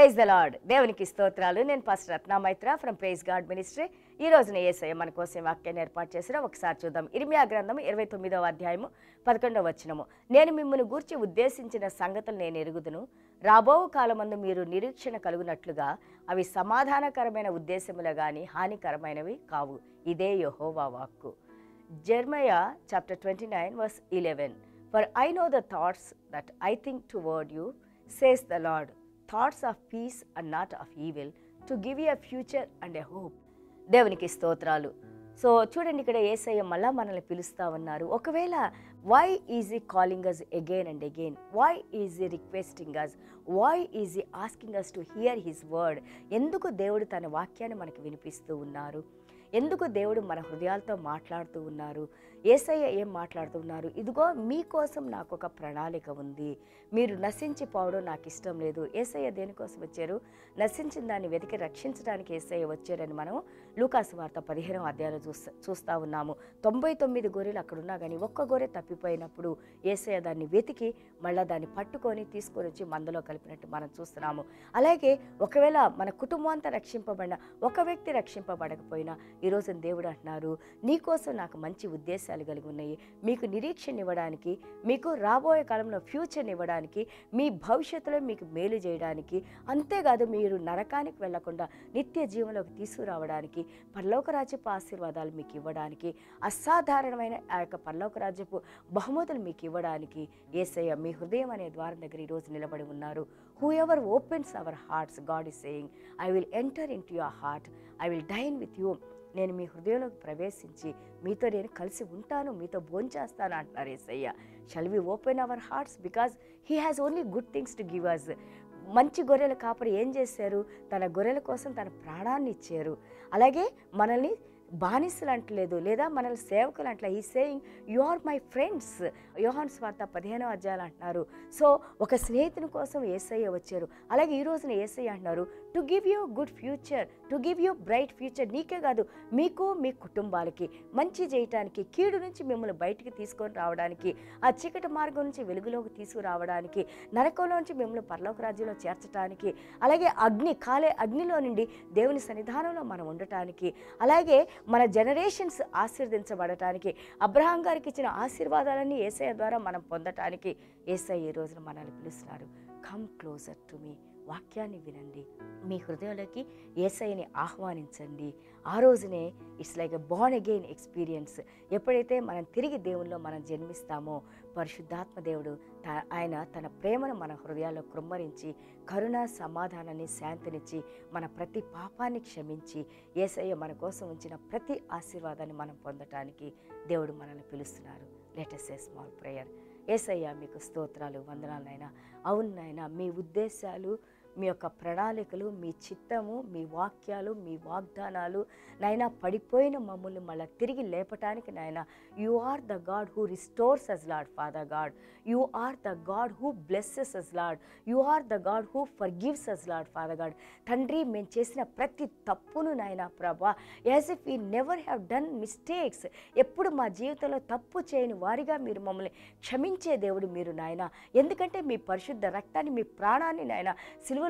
Praise the lord. దేవునికి స్తోత్రాలు. నేను pastor Ratna Maitra from praise God ministry. ఈ రోజున ఏసయ్య మన కోసం వాక్యాన్ని ఏర్పాటు చేసిన ఒకసారి చూద్దాం. ఇరిమియా గ్రంథం ఇరవై తొమ్మిదవ అధ్యాయము పదకొండవ వచనము. నేను మిమ్మల్ని గూర్చి ఉద్దేశించిన సంగతులు నేను ఎరుగుదును. రాబో కాలమందు మీరు నిరీక్షణ కలుగునట్లుగా అవి సమాధానకరమైన ఉద్దేశములు కానీ హానికరమైనవి కావు. ఇదే యహోవా వాక్కు. Jeremiah chapter twenty nine verse eleven. For I know the thoughts that I think toward you says the Lord thoughts of peace and not of evil to give you a future and a hope దేవునికి స్తోత్రాలు. So చూడండి ఇక్కడ ఏసయ్య మళ్ళా మనల్ని పిలుస్తా ఉన్నారు. ఒకవేళ why is he calling us again and again why is he requesting us why is he asking us to hear his word ఎందుకు దేవుడు తన వాక్యాన్ని మనకు వినిపిస్తూ ఉన్నారు? ఎందుకు దేవుడు మన హృదయాలతో మాట్లాడుతూ ఉన్నారు? ఏసయ్య ఏం మాట్లాడుతూ ఉన్నారు? ఇదిగో మీకోసం నాకు ఒక ప్రణాళిక ఉంది. మీరు నశించిపోవడం నాకు ఇష్టం లేదు. ఏసయ్య దేనికోసం వచ్చారు? నశించిన దాన్ని వెతికి రక్షించడానికి ఏసయ్య వచ్చారని మనం లూకాసు వార్త పదిహేనవ అధ్యాయంలో చూస్తా చూస్తూ ఉన్నాము. తొంభై తొమ్మిది గొర్రెలు అక్కడ ఉన్నా కానీ ఒక్క గొర్రె తప్పిపోయినప్పుడు ఏసయ్య దాన్ని వెతికి మళ్ళీ దాన్ని పట్టుకొని తీసుకొని వచ్చి మందలో కలిపినట్టు మనం చూస్తున్నాము. అలాగే ఒకవేళ మన కుటుంబం అంతా రక్షింపబడిన ఒక వ్యక్తి రక్షింపబడకపోయినా ఈరోజు దేవుడు అంటున్నారు నీకోసం నాకు మంచి ఉద్దేశాలు కలిగి ఉన్నాయి. మీకు నిరీక్షణ ఇవ్వడానికి మీకు రాబోయే కాలంలో ఫ్యూచర్ని ఇవ్వడానికి మీ భవిష్యత్తులో మీకు మేలు చేయడానికి అంతేకాదు మీరు నరకానికి వెళ్ళకుండా నిత్య జీవంలోకి తీసుకురావడానికి పరలోక రాజ్యపు ఆశీర్వాదాలు మీకు ఇవ్వడానికి అసాధారణమైన ఆ యొక్క పరలోక రాజ్యపు బహుమతులు మీకు ఇవ్వడానికి ఏసయ్య మీ హృదయం అనే ద్వారం దగ్గర ఈరోజు నిలబడి ఉన్నారు. Whoever opens our hearts God is saying I will enter into your heart I will dine with you నేను మీ హృదయంలోకి ప్రవేశించి మీతో నేను కలిసి ఉంటాను మీతో భోంచేస్తాను అంటున్నారు Yesayya. Shall we open our hearts because he has only good things to give us మంచి గొర్రెల కాపరి ఏం చేశారు? తన గొర్రెల కోసం తన ప్రాణాన్ని ఇచ్చారు. అలాగే మనల్ని బానిసలు అంటలేదు లేదా మనల్ని సేవకులు అంటలే ఈ saying you are my friends యోహాన్స్ వార్త పదిహేనో అధ్యాయాలు అంటున్నారు. సో ఒక స్నేహితుని కోసం ఏసయ్య వచ్చారు. అలాగే ఈ రోజున ఏసయ్య అంటున్నారు to give you good future to give you bright future నీకే కాదు మీకు మీ కుటుంబాలకి మంచి చేయటానికి కీడు నుంచి మిమ్మల్ని బయటికి తీసుకొని రావడానికి ఆ చీకటి మార్గం నుంచి వెలుగులోకి తీసుకురావడానికి నరకంలో నుంచి మిమ్మల్ని పరలోక రాజ్యంలో చేర్చడానికి అలాగే అగ్ని కాలే అగ్నిలో నుండి దేవుని సన్నిధానంలో మనం ఉండటానికి అలాగే మన జనరేషన్స్ ఆశీర్వదించబడటానికి అబ్రహాం గారికి ఇచ్చిన ఆశీర్వాదాలన్నీ ఏసఐ ద్వారా మనం పొందటానికి ఏసఐ ఈ రోజున మనల్ని పిలుస్తున్నారు కమ్ క్లోజర్ టు మీ వాక్యాన్ని వినండి. మీ హృదయంలోకి ఏసైని ఆహ్వానించండి. ఆ రోజునే it's like a born again experience. ఎప్పుడైతే మనం తిరిగి దేవుల్లో మనం జన్మిస్తామో పరిశుద్ధాత్మ దేవుడు త- ఆయన తన ప్రేమను మన హృదయాల్లో కృమ్మరించి కరుణ సమాధానాన్ని శాంతినిచ్చి మన ప్రతి పాపాన్ని క్షమించి ఏసయ్య మన కోసం ఉంచిన ప్రతి ఆశీర్వాదాన్ని మనం పొందటానికి దేవుడు మనల్ని పిలుస్తున్నారు. లెటెస్ ఏ స్మాల్ ప్రేయర్ ఏసయ్యా మీకు స్తోత్రాలు వందనాలనైనా అవును నాయన మీ ఉద్దేశాలు మీ యొక్క ప్రణాళికలు మీ చిత్తము మీ వాక్యాలు మీ వాగ్దానాలు నాయన పడిపోయిన మమ్మల్ని మళ్ళీ తిరిగి లేపటానికి నాయన you are the God who restores us Lord father God you are the God who blesses us Lord you are the God who forgives us Lord father God తండ్రి మేము చేసిన ప్రతి తప్పును నాయన ప్రభా as if we never have done mistakes ఎప్పుడు మా జీవితంలో తప్పు చేయని వారిగా మీరు మమ్మల్ని క్షమించే దేవుడు మీరు నాయన. ఎందుకంటే మీ పరిశుద్ధ రక్తాన్ని మీ ప్రాణాన్ని నాయన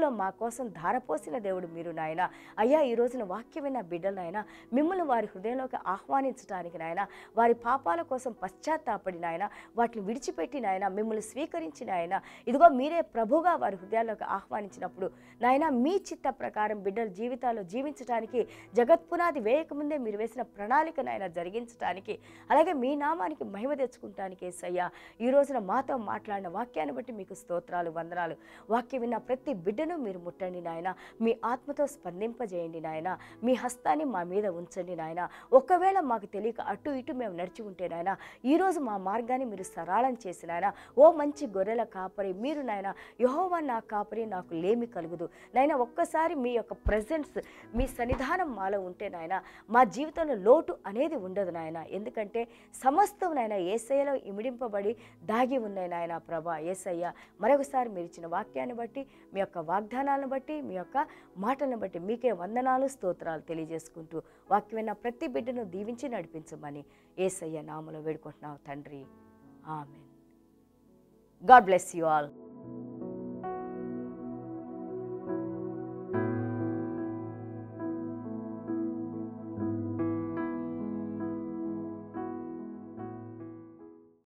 సిలువలో మా కోసం ధారపోసిన దేవుడు మీరు నాయన. అయ్యా ఈ రోజున వాక్యమైన బిడ్డలు నాయన మిమ్మల్ని వారి హృదయంలోకి ఆహ్వానించడానికి నాయన వారి పాపాల కోసం పశ్చాత్తాపడి నాయన వాటిని విడిచిపెట్టి నాయన మిమ్మల్ని స్వీకరించి నాయన ఇదిగో మీరే ప్రభుగా వారి హృదయాల్లోకి ఆహ్వానించినప్పుడు నాయన మీ చిత్త ప్రకారం బిడ్డల జీవితాల్లో జీవించడానికి జగత్పునాది వేయకముందే మీరు వేసిన ప్రణాళిక నాయన జరిగించడానికి అలాగే మీ నామానికి మహిమ తెచ్చుకుంటానికి ఏసయ్యా. ఈ రోజున మాతో మాట్లాడిన వాక్యాన్ని బట్టి మీకు స్తోత్రాలు వందనాలు. వాక్యం విన్న ప్రతి బిడ్డ బిడ్డను మీరు ముట్టండి నాయన. మీ ఆత్మతో స్పందింపజేయండి నాయన. మీ హస్తాన్ని మా మీద ఉంచండి నాయన. ఒకవేళ మాకు తెలియక అటు ఇటు మేము నడిచి ఉంటే నాయన ఈరోజు మా మార్గాన్ని మీరు సరళం చేసి నాయన ఓ మంచి గొర్రెల కాపరి మీరు నాయన యహోవా నా కాపరి నాకు లేమి కలుగుదు. నాయన ఒక్కసారి మీ యొక్క ప్రజెన్స్ మీ సన్నిధానం మాలో ఉంటే నాయన మా జీవితంలో లోటు అనేది ఉండదు నాయన. ఎందుకంటే సమస్తం నాయన ఏసయ్యలో ఇమిడింపబడి దాగి ఉన్నాయి నాయన ప్రభా. ఏసయ్య మరొకసారి మీరు ఇచ్చిన వాక్యాన్ని బట్టి మీ యొక్క వాగ్దానాలను బట్టి మీ యొక్క మాటలను బట్టి మీకే వందనాలు స్తోత్రాలు తెలియజేసుకుంటూ వాక్యమైన ప్రతి బిడ్డను దీవించి నడిపించమని ఏసయ్య నామలో వేడుకుంటున్నావు తండ్రి. ఆమె గాడ్ బ్లెస్ యు ఆల్.